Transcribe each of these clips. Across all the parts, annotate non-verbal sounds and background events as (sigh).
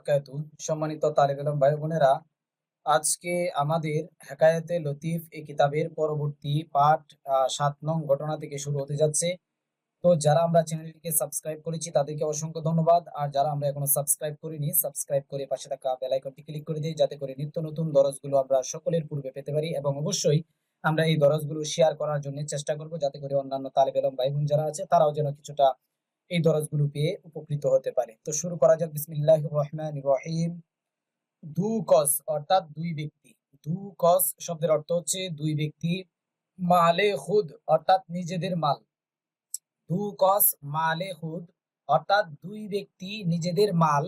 আলাইকুম সম্মানিত ইলম ভাই বোনেরা, আজকে আমাদের হেকায়েতে লতিফ কিতাবের পরবর্তী পাঠ সাত নং ঘটনা থেকে শুরু হতে যাচ্ছে। তো যারা আমরা চ্যানেলটিকে সাবস্ক্রাইব করেছি, তাদেরকে অসংখ্য ধন্যবাদ। আর যারা আমরা এখনও সাবস্ক্রাইব করিনি, সাবস্ক্রাইব করে পাশে থাকা ক্লিক করে দিই, যাতে করে নিত্য নতুন দরজগুলো আমরা সকলের পূর্বে পেতে পারি এবং অবশ্যই আমরা এই দরজগুলো শেয়ার করার জন্য চেষ্টা করব, যাতে করে অন্যান্য ইলম ভাই বোন যারা আছে, তারাও যেন কিছুটা এই দরজগুলো পেয়ে উপকৃত হতে পারে। তো শুরু করা যাক। বিসমিল্লাহ রহমান রহিম। দু কস অর্থাৎ দুই ব্যক্তি। দু কস শব্দের অর্থ হচ্ছে দুই ব্যক্তি মালে খুদ অর্থাৎ নিজেদের মাল। দু কস মালে খুদ অর্থাৎ দুই ব্যক্তি নিজেদের মাল।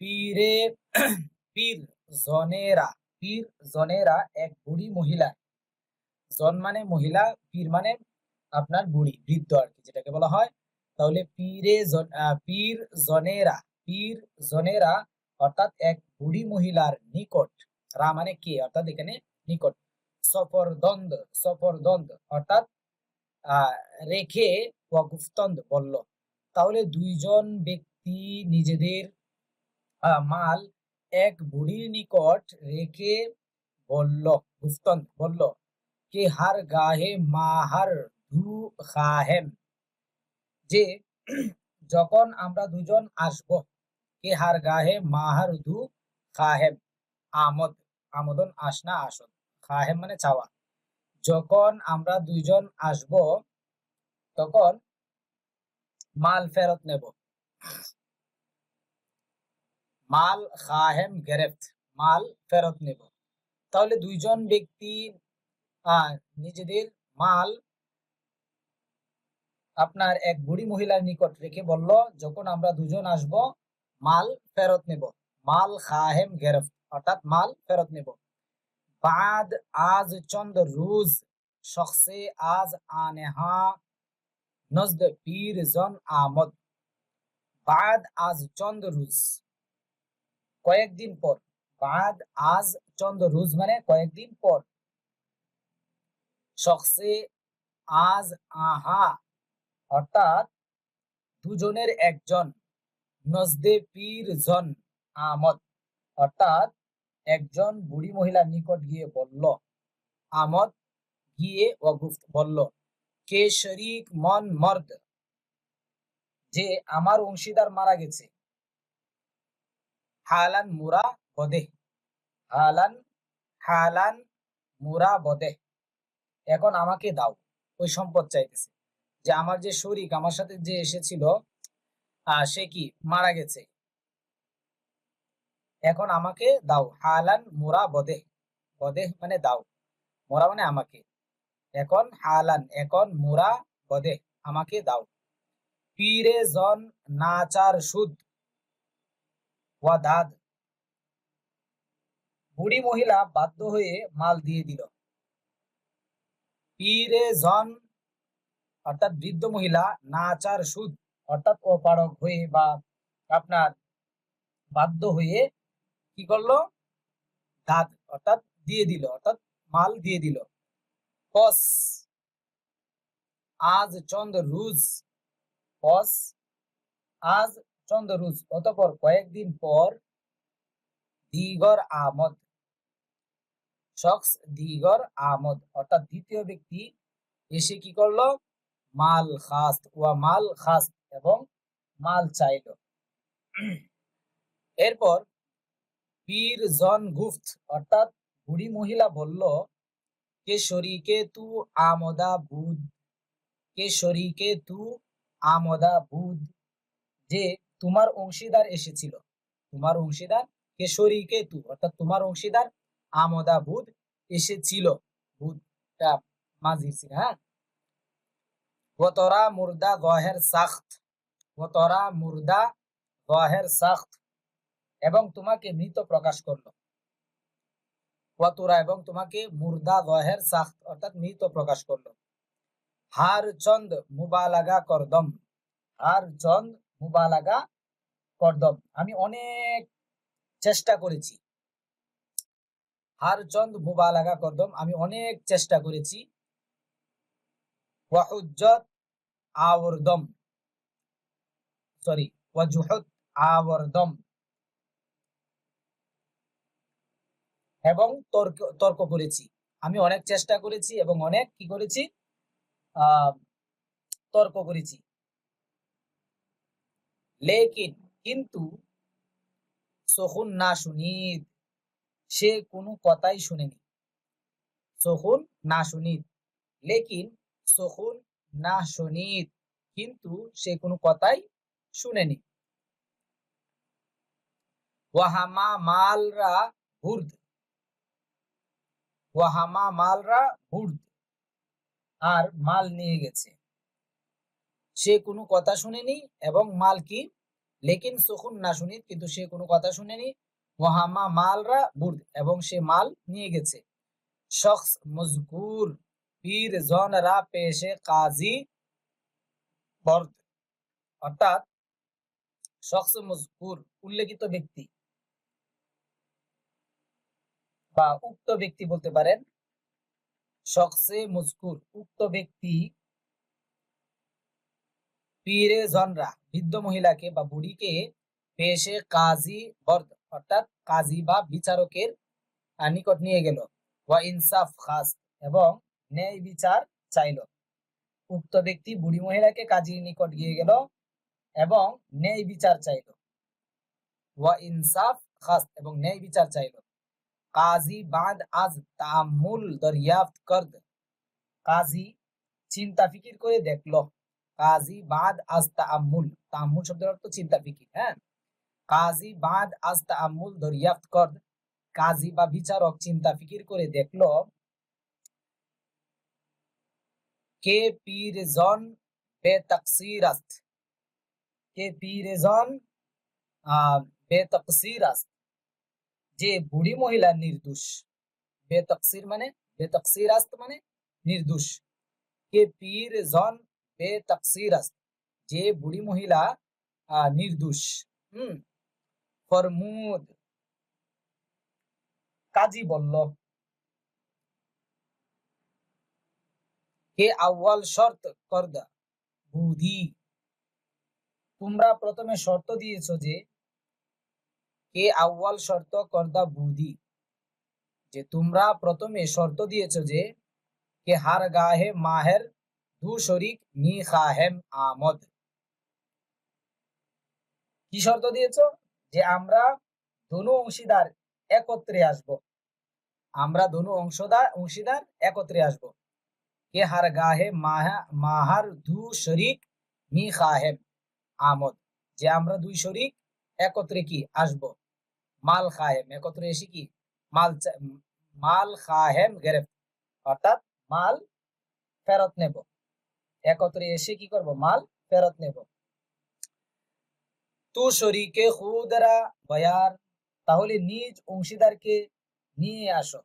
পীরে (clears throat) পীর জনেরা। পীর জনেরা এক বুড়ি মহিলা। জন মানে মহিলা, পীর মানে আপনার বুড়ি, বৃদ্ধ আর কি, যেটাকে বলা হয়। তাহলে পীরে পীর জনেরা পীর জনেরা অর্থাৎ এক বুড়ি মহিলার নিকট, রা মানে কে? অর্থাৎ এখানে নিকট। সফর দ্বন্দ্ব সফর দ্বন্দ্ব অর্থাৎ রেখে ওয়াকুফতন্দ বলল। তাহলে দুইজন ব্যক্তি নিজেদের মাল এক বুড়ির নিকট রেখে বলল গুফতন্দ বলল, কে হার গাহে মাহার ধু খাহেম। যে যখন আমরা দুজন আসব, কে হার গাহে মাহার ধু খাহেম, আমদ, আমদন আসনা আসন খাহেম মানে চাওয়া। যখন আমরা দুইজন আসব, তখন মাল ফেরত নেব। মাল খাহেম গেরেফত মাল ফেরত নেব। তাহলে দুইজন ব্যক্তি নিজেদের মাল আপনার এক বুড়ি মহিলার নিকট রেখে বলল, যখন আমরা দুজন আসব, মাল ফেরত নেব। মাল খাহেম গেরফ, অর্থাৎ মাল ফেরত নেব। বাদ আজ চন্দ রুজ, শখসে আজ আনেহা, নজদ পীর জন আমদ। বাদ আজ চন্দ রুজ, কয়েকদিন পর। বাদ আজ চন্দ রুজ মানে কয়েকদিন পর। শখসে আজ আহা অর্থাৎ দুজনের একজন। নজদে পীর জন আমদ। অর্থাৎ একজন বুড়ি মহিলার নিকট গিয়ে বলল, আমদ গিয়ে ওয়াগুফ বলল, কে শরিক মন মর্দ যে আমার অংশীদার মারা গেছে? হালান মুরা বদে, হালান হালান মুরা বদে। এখন আমাকে দাও, ওই সম্পদ চাইতেছে। যে আমার যে শরিক, আমার সাথে যে এসেছিল সে কি মারা গেছে? এখন আমাকে দাও। হালান মোরা বদে। বদে মানে দাও। মোরা মানে আমাকে। এখন হালান, এখন মোরা বদে। আমাকে দাও। পীরে জন নাচার সুদ। ওয়া দাদ। বুড়ি মহিলা বাধ্য হয়ে মাল দিয়ে দিল। পীরে জন অর্থাৎ বৃদ্ধ মহিলা নাচার সুদ অর্থাৎ অপারক হয়ে বা আপনার বাধ্য হয়ে কি করল? দাঁত অর্থাৎ দিয়ে দিল, অর্থাৎ মাল দিয়ে দিল। কস, আজ চন্দ্র রুজ। কস, আজ চন্দ্র রুজ। অতপর কয়েকদিন পর দিগর আমদ। শখস দিগর আমদ। অর্থাৎ দ্বিতীয় ব্যক্তি এসে কি করল? মাল খাস ওয়া মাল খাস এবং মাল চাইল। এরপর পীর জন গুফত অর্থাৎ বুড়ি মহিলা বলল কে শরীকে তু আমদা বুধ কে শরীকে তু আমদা বুধ, যে তোমার অংশীদার এসেছিল। তোমার অংশীদার কে শরীকে তু, অর্থাৎ তোমার অংশীদার আমদা বুধ এসেছিল। বুধটা ছিল হ্যাঁ? ওতরা মুর্দা গহের সাখত ওতরা মুর্দা গহের সাখত এবং তোমাকে মৃত প্রকাশ করল ওয়াতুরা এবং তোমাকে মুর্দা গহের সাখত অর্থাৎ মৃত প্রকাশ করল হার চন্দ মুবালাগা করদম হার চন্দ মুবালাগা করদম আমি অনেক চেষ্টা করেছি হার চন্দ মুবালাগা করদম আমি অনেক চেষ্টা করেছি ওয়াহুজ্জত আওরদম সরি ওয়াজুহুদ আবরদম এবং তর্ক তর্ক করেছি। আমি অনেক চেষ্টা করেছি এবং অনেক কি করেছি? তর্ক করেছি। লেকিন, কিন্তু সহুন না শুনিদ সে কোনো কথাই শুনেনি। সহুন না শুনিদ লেকিন সহুন না শুনিদ কিন্তু সে কোনো কথাই শুনেনি। ওয়াহামা মালরা হুর্দ। ওয়াহামা মালরা হুর্দ। আর মাল নিয়ে গেছে। সে কোনো কথা শুনেনি এবং মাল কি? লেকিন সুখুন না শুনি কিন্তু সে কোনো কথা শুনেনি। ওয়াহামা মালরা বুর্দ এবং সে মাল নিয়ে গেছে। শখস মজকুর। পীর জনরা পেশে কাজী বর্দ। অর্থাৎ শখস মজকুর, উল্লেখিত ব্যক্তি বা উক্ত ব্যক্তি বলতে পারেন শখসে মজকুর, উক্ত ব্যক্তি পীরে জনরা বৃদ্ধ মহিলাকে বা বুড়িকে পেশে কাজী বর্দ, অর্থাৎ কাজী বা বিচারকের নিকট নিয়ে গেল। ওয়া ইনসাফ খাস এবং ন্যায় বিচার চাইল। উক্ত ব্যক্তি বুড়ি মহিলাকে কাজীর নিকট গিয়ে গেল এবং ন্যায় বিচার চাইল। ওয়া ইনসাফ খাস এবং ন্যায় বিচার চাইল। কাজী বাদ আজ তামুল দরিয়াফত করদ। কাজী চিন্তা ফিকির করে দেখল। কাজী বাদ আজ তামুল। তামুল শব্দের অর্থ চিন্তা ফিকির হ্যাঁ? কাজী বাদ আজ তামুল দরিয়াফত করদ। কাজী বা বিচারক চিন্তা ফিকির করে দেখল কে পীর জন বেতকসির আস্ত কে পীর জন বেতকসির আস্ত যে বুড়ি মহিলা নির্দোষ বেতকসির মানে বেতকসির আস্ত মানে নির্দোষ। কে পীর জন বেতকসির আস্ত যে বুড়ি মহিলা নির্দোষ, হুম? ফরমুদ কাজী বলল কে আউয়াল শর্ত, করদা। বুধি, তোমরা প্রথমে শর্ত দিয়েছ যে কে আউয়াল শর্ত, করদা, বুধি, যে তোমরা প্রথমে শর্ত দিয়েছ যে, কে হার গাহে মাহের দু শরিক মি খাহেম আমদ। কি শর্ত দিয়েছ? যে আমরা দোনো অংশীদার একত্রে আসব। আমরা দোনো অংশদার অংশীদার একত্রে আসব। কে হার গাহে মাহা মাহার দু শরিক মি খাহেম আমদ যে আমরা দুই শরিক একত্রে কি আসব মাল খাহেম একত্রে এসে কি মাল মাল খাহেম গেরেফ অর্থাৎ মাল ফেরত নেব একত্রে এসে কি করব মাল ফেরত নেব তু শরিকে খুদরা বয়ার তাহলে নিজ অংশীদারকে নিয়ে আসো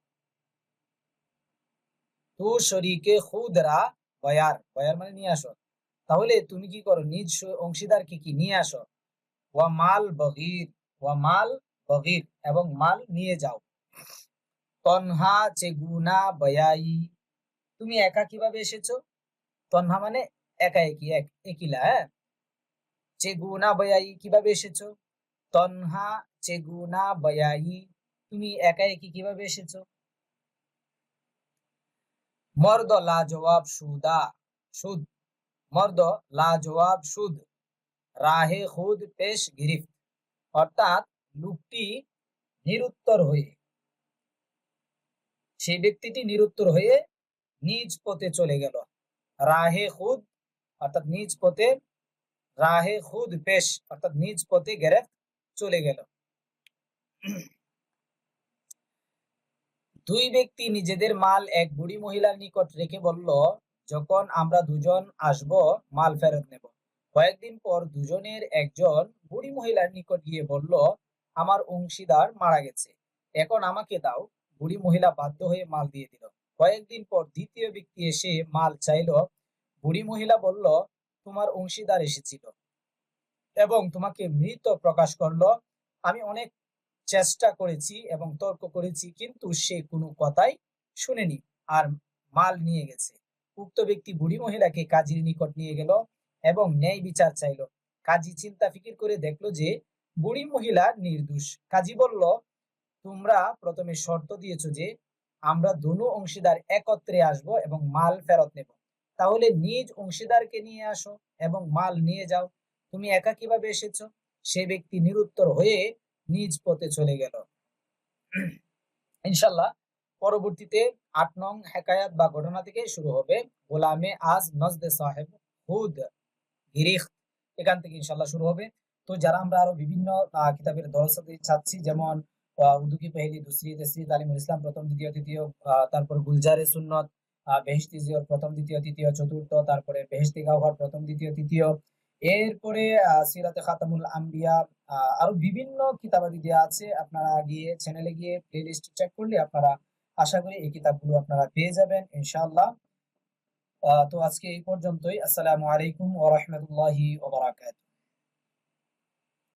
তু শরিকে খুদরা বয়ার। বয়ার মানে নিয়ে আসো। তাহলে তুমি কি করো? নিজ অংশীদারকে কি? নিয়ে আসো। ওয়া মাল বগির। ওয়া মাল বগির এবং মাল নিয়ে যাও। তনহা চেগুনা বয়াই। তুমি একা কীভাবে এসেছ? তনহা মানে একা একই, এক, একিলা হ্যাঁ? চেগুনা বয়াই কীভাবে এসেছ? তনহা চেগুনা বয়াই। তুমি একা একই কীভাবে এসেছ? মর্দ লাজবাব সুদা সুদ। মর্দ লাজবাব সুদ। রাহে খুদ, পেশ গিরিফত অর্থাৎ লোকটি নিরুত্তর হয়ে, সেই ব্যক্তিটি নিরুত্তর হয়ে নিজ পথে চলে গেল। রাহে খুদ, অর্থাৎ নিজ পথে, রাহে খুদ, পেশ, অর্থাৎ নিজ পথে গেরে চলে গেল। দুই ব্যক্তি নিজেদের মাল এক বুড়ি মহিলার নিকট রেখে বলল, যখন আমরা দুজন আসব, মাল ফেরত নেব। কয়েকদিন পর দুজনের একজন বুড়ি মহিলার নিকট গিয়ে বলল, আমার অংশীদার মারা গেছে, এখন আমাকে দাও। বুড়ি মহিলা বাধ্য হয়ে মাল দিয়ে দিল। কয়েকদিন পর দ্বিতীয় ব্যক্তি এসে মাল চাইলো। বুড়ি মহিলা বলল, তোমার অংশীদার এসেছিল এবং তোমাকে মৃত প্রকাশ করল। আমি অনেক চেষ্টা করেছি এবং তর্ক করেছি, কিন্তু সে কোনো কথাই শুনেনি আর মাল নিয়ে গেছে। উক্ত ব্যক্তি বুড়ি মহিলাকে কাজীর নিকট নিয়ে গেল এবং ন্যায় বিচার চাইলো। কাজী চিন্তা ফিকির করে দেখল যে বুড়ি মহিলা নির্দোষ। কাজী বলল, তোমরা প্রথমে শর্ত দিয়েছ যে আমরা দুনো অংশীদার একত্রে আসব এবং মাল ফেরত নেব। তাহলে নিজ অংশীদারকে নিয়ে আসো এবং মাল নিয়ে যাও। তুমি একা কীভাবে এসেছ? সে ব্যক্তি নিরুত্তর হয়ে নিজ পথে চলে গেল। ইনশাল্লাহ পরবর্তীতে আট নং হেকায়াত বা ঘটনা থেকে শুরু হবে। গোলামে আজ নজদে সাহেব হুদ গিরিখ এখান থেকে ইনশাল্লাহ শুরু হবে। তো যারা আমরা আরও বিভিন্ন কিতাবের দরসাতে চাচ্ছি যেমন আহ, উর্দু কি পেহলি দুসরি তেসরি তালিমুল ইসলাম প্রথম দ্বিতীয় তৃতীয় তারপর গুলজারে সুন্নত আহ, বেহেশতি জিওর প্রথম দ্বিতীয় তৃতীয় চতুর্থ তারপরে বেহেশতি গাওহার প্রথম দ্বিতীয় তৃতীয়। এরপরে সিরাতে খাতামুল আম্বিয়া আরও বিভিন্ন কিতাবাদি দেওয়া আছে। আপনারা গিয়ে চ্যানেলে গিয়ে প্লে লিস্ট চেক করলে আপনারা আশা করি এই কিতাবগুলো আপনারা পেয়ে যাবেন, ইনশাআল্লাহ। তো আজকে এই পর্যন্তই। আসসালামু আলাইকুম ওয়া বারাকাতুহু।